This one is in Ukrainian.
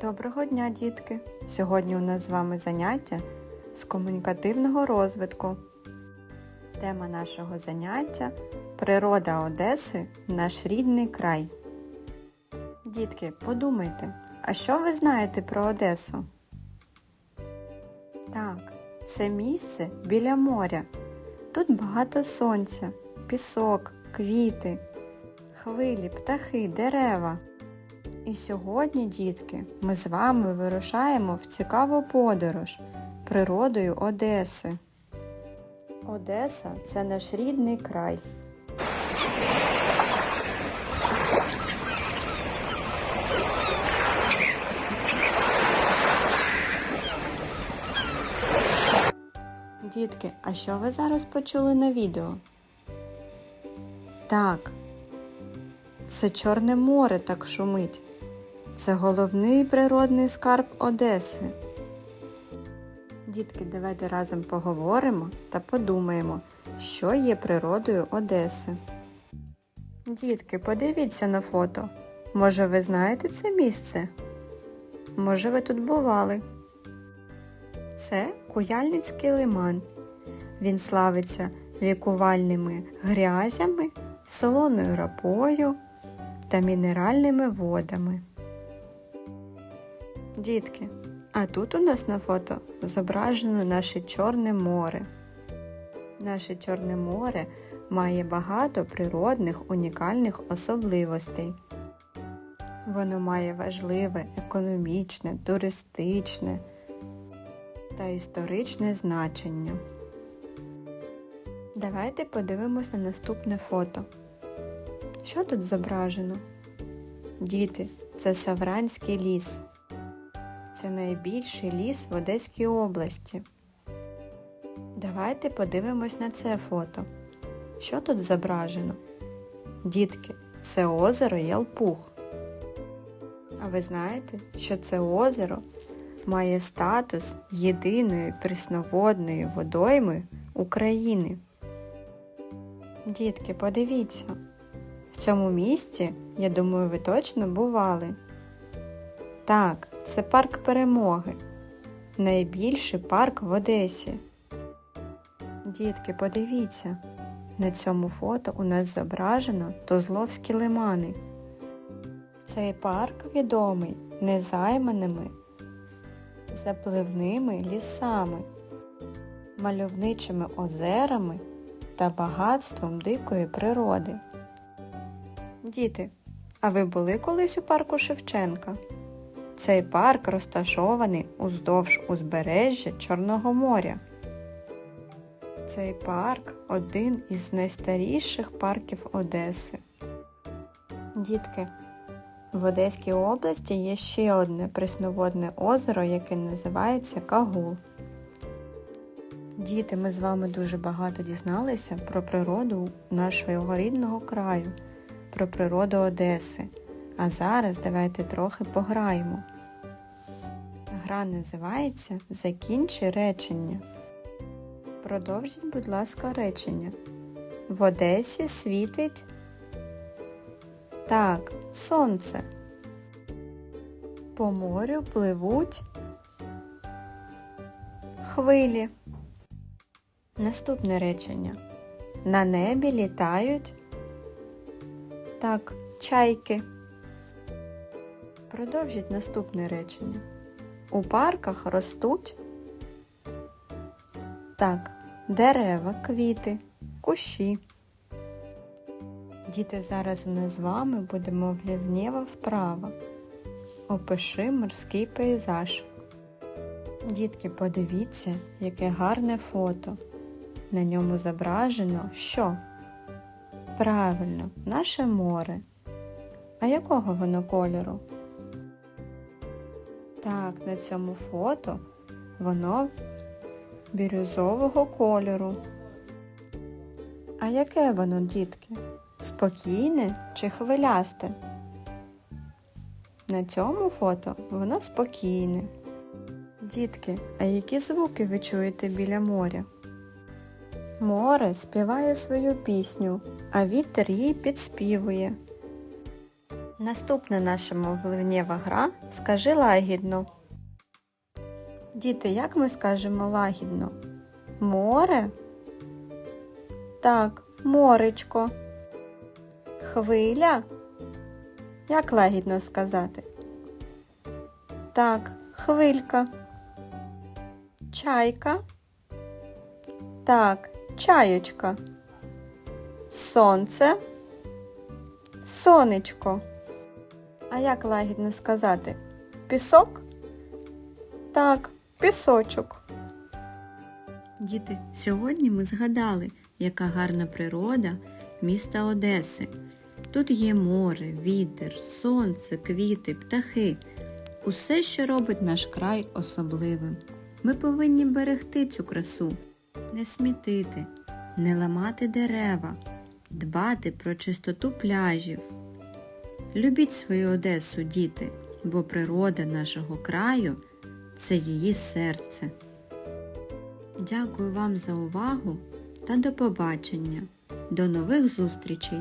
Доброго дня, дітки! Сьогодні у нас з вами заняття з комунікативного розвитку. Тема нашого заняття Природа Одеси наш рідний край. Дітки, подумайте, а що ви знаєте про Одесу? Так, це місце біля моря. Тут багато сонця, пісок, квіти, хвилі, птахи, дерева. І сьогодні, дітки, ми з вами вирушаємо в цікаву подорож природою Одеси. Одеса це наш рідний край. Дітки, а що ви зараз почули на відео? Так, це Чорне море так шумить. Це головний природний скарб Одеси. Дітки, давайте разом поговоримо та подумаємо, що є природою Одеси. Дітки, подивіться на фото. Може, ви знаєте це місце? Може, ви тут бували? Це Куяльницький лиман. Він славиться лікувальними грязями, солоною рапою та мінеральними водами. Дітки, а тут у нас на фото зображено наше Чорне море. Наше Чорне море має багато природних унікальних особливостей. Воно має важливе економічне, туристичне та історичне значення. Давайте подивимося наступне фото. Що тут зображено? Діти, це Савранський ліс. Це найбільший ліс в Одеській області. Давайте подивимось на це фото. Що тут зображено? Дітки, це озеро Ялпух. А ви знаєте, що це озеро має статус єдиної прісноводної водойми України? Дітки, подивіться. В цьому місці, я думаю, ви точно бували. Так, це парк перемоги. Найбільший парк в Одесі. Дітки, подивіться, на цьому фото у нас зображено Тозловські лимани. Цей парк відомий незайманими запливними лісами, мальовничими озерами та багатством дикої природи. Діти, а ви були колись у парку Шевченка? Цей парк розташований уздовж узбережжя Чорного моря. Цей парк один із найстаріших парків Одеси. Дітки, в Одеській області є ще одне пресноводне озеро, яке називається Кагул. Діти, ми з вами дуже багато дізналися про природу нашого рідного краю, про природу Одеси. А зараз давайте трохи пограємо. Гра називається Закінчи речення. Продовжіть, будь ласка, речення. В Одесі світить. Так, сонце. По морю пливуть хвилі. Наступне речення. На небі літають. Так, чайки. Продовжіть наступне речення. У парках ростуть так, дерева, квіти, кущі. Діти, зараз у нас з вами буде мовлівнєва вправа. Опиши морський пейзаж. Дітки, подивіться, яке гарне фото. На ньому зображено що? Правильно, наше море. А якого воно кольору? Так, на цьому фото воно бірюзового кольору. А яке воно, дітки? Спокійне чи хвилясте? На цьому фото воно спокійне. Дітки, а які звуки ви чуєте біля моря? Море співає свою пісню, а вітер їй підспівує. Наступна наша мовленнєва гра Скажи лагідно. Діти, як ми скажемо лагідно? Море? Так, моречко. Хвиля? Як лагідно сказати? Так, хвилька. Чайка? Так, чайочка. Сонце? Сонечко. А як лагідно сказати? Пісок? Так, пісочок. Діти, сьогодні ми згадали, яка гарна природа міста Одеси. Тут є море, вітер, сонце, квіти, птахи. Усе, що робить наш край особливим. Ми повинні берегти цю красу, не смітити, не ламати дерева, дбати про чистоту пляжів. Любіть свою Одесу, діти, бо природа нашого краю це її серце. Дякую вам за увагу та до побачення. До нових зустрічей!